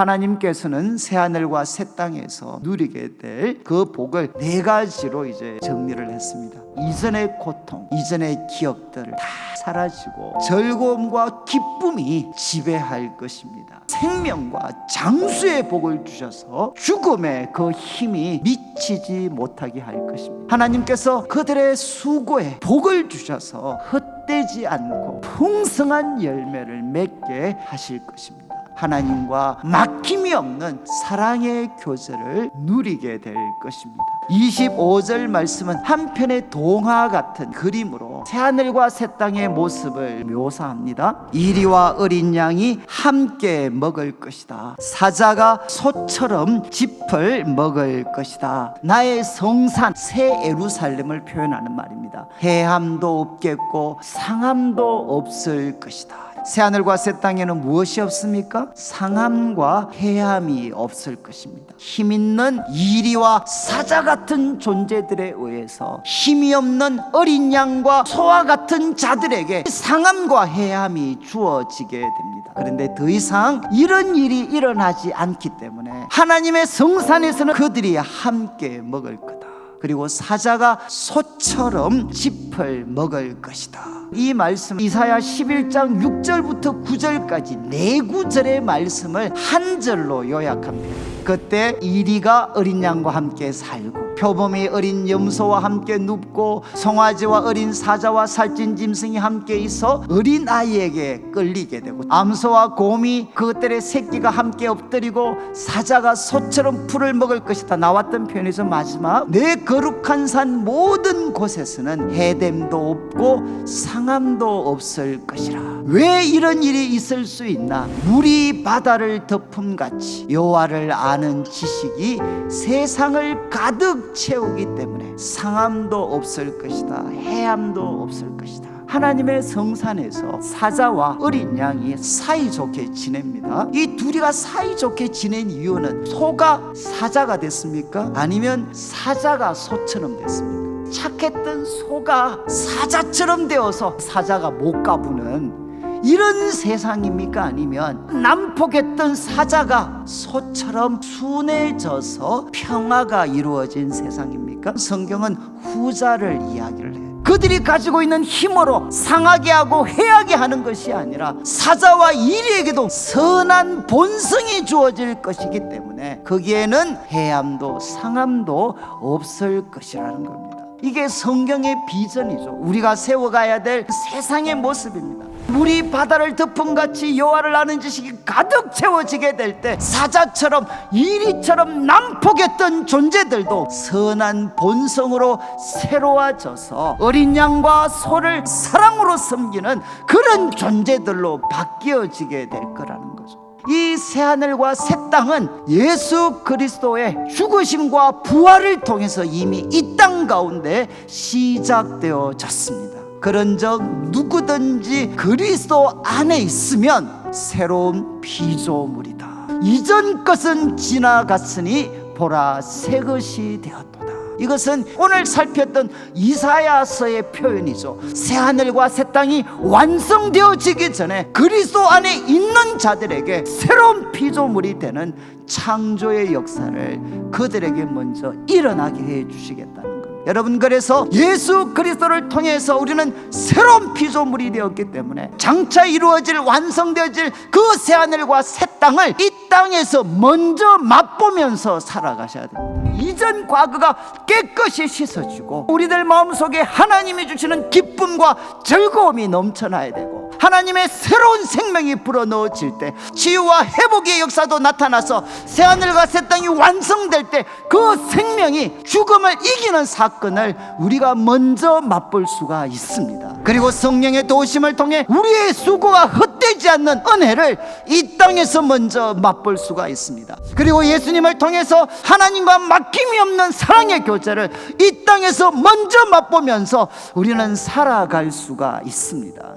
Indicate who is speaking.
Speaker 1: 하나님께서는 새 하늘과 새 땅에서 누리게 될 그 복을 네 가지로 이제 정리를 했습니다. 이전의 고통, 이전의 기억들을 다 사라지고 즐거움과 기쁨이 지배할 것입니다. 생명과 장수의 복을 주셔서 죽음의 그 힘이 미치지 못하게 할 것입니다. 하나님께서 그들의 수고에 복을 주셔서 헛되지 않고 풍성한 열매를 맺게 하실 것입니다. 하나님과 막힘이 없는 사랑의 교제를 누리게 될 것입니다. 25절 말씀은 한편의 동화 같은 그림으로 새하늘과 새 땅의 모습을 묘사합니다. 이리와 어린 양이 함께 먹을 것이다. 사자가 소처럼 짚을 먹을 것이다. 나의 성산 새 에루살렘을 표현하는 말입니다. 해함도 없겠고 상함도 없을 것이다. 새하늘과 새 땅에는 무엇이 없습니까? 상함과 해함이 없을 것입니다. 힘 있는 이리와 사자 같은 존재들에 의해서 힘이 없는 어린 양과 소와 같은 자들에게 상함과 해함이 주어지게 됩니다. 그런데 더 이상 이런 일이 일어나지 않기 때문에 하나님의 성산에서는 그들이 함께 먹을 거다. 그리고 사자가 소처럼 짚을 먹을 것이다. 이 말씀 이사야 11장 6절부터 9절까지 네 구절의 말씀을 한 절로 요약합니다. 그때 이리가 어린 양과 함께 살고 표범이 어린 염소와 함께 눕고 송아지와 어린 사자와 살찐 짐승이 함께 있어 어린 아이에게 끌리게 되고 암소와 곰이 그것들의 새끼가 함께 엎드리고 사자가 소처럼 풀을 먹을 것이다 나왔던 편에서 마지막 내 거룩한 산 모든 곳에서는 해됨도 없고 상함도 없을 것이라. 왜 이런 일이 있을 수 있나? 물이 바다를 덮음같이 여호와를 아는 지식이 세상을 가득 채우기 때문에 상함도 없을 것이다 해함도 없을 것이다 하나님의 성산에서 사자와 어린 양이 사이좋게 지냅니다. 이 둘이가 사이좋게 지낸 이유는 소가 사자가 됐습니까? 아니면 사자가 소처럼 됐습니까? 착했던 소가 사자처럼 되어서 사자가 못 가부는 이런 세상입니까? 아니면 난폭했던 사자가 소처럼 순해져서 평화가 이루어진 세상입니까? 성경은 후자를 이야기를 해요. 그들이 가지고 있는 힘으로 상하게 하고 해하게 하는 것이 아니라 사자와 이리에게도 선한 본성이 주어질 것이기 때문에 거기에는 해함도 상함도 없을 것이라는 겁니다. 이게 성경의 비전이죠. 우리가 세워가야 될 세상의 모습입니다. 물이 바다를 덮음같이 여호와를 아는 지식이 가득 채워지게 될 때 사자처럼 이리처럼 난폭했던 존재들도 선한 본성으로 새로워져서 어린 양과 소를 사랑으로 섬기는 그런 존재들로 바뀌어지게 될 거라는 거죠. 이 새하늘과 새 땅은 예수 그리스도의 죽으심과 부활을 통해서 이미 이 땅 가운데 시작되어졌습니다. 그런즉 누구든지 그리스도 안에 있으면 새로운 피조물이다. 이전 것은 지나갔으니 보라 새 것이 되었도다. 이것은 오늘 살폈던 이사야서의 표현이죠. 새 하늘과 새 땅이 완성되어지기 전에 그리스도 안에 있는 자들에게 새로운 피조물이 되는 창조의 역사를 그들에게 먼저 일어나게 해 주시겠다는 겁니다. 여러분 그래서 예수 그리스도를 통해서 우리는 새로운 피조물이 되었기 때문에 장차 이루어질 완성되어질 그 새 하늘과 새 땅을 이 땅에서 먼저 맛보면서 살아가셔야 됩니다. 이전 과거가 깨끗이 씻어지고 우리들 마음속에 하나님이 주시는 기쁨과 즐거움이 넘쳐나야 되고 하나님의 새로운 생명이 불어넣어질 때 치유와 회복의 역사도 나타나서 새하늘과 새 땅이 완성될 때 그 생명이 죽음을 이기는 사건을 우리가 먼저 맛볼 수가 있습니다. 그리고 성령의 도우심을 통해 우리의 수고가 헛되지 않는 은혜를 이 땅에서 먼저 맛볼 수가 있습니다. 그리고 예수님을 통해서 하나님과 막힘이 없는 사랑의 교제를 이 땅에서 먼저 맛보면서 우리는 살아갈 수가 있습니다.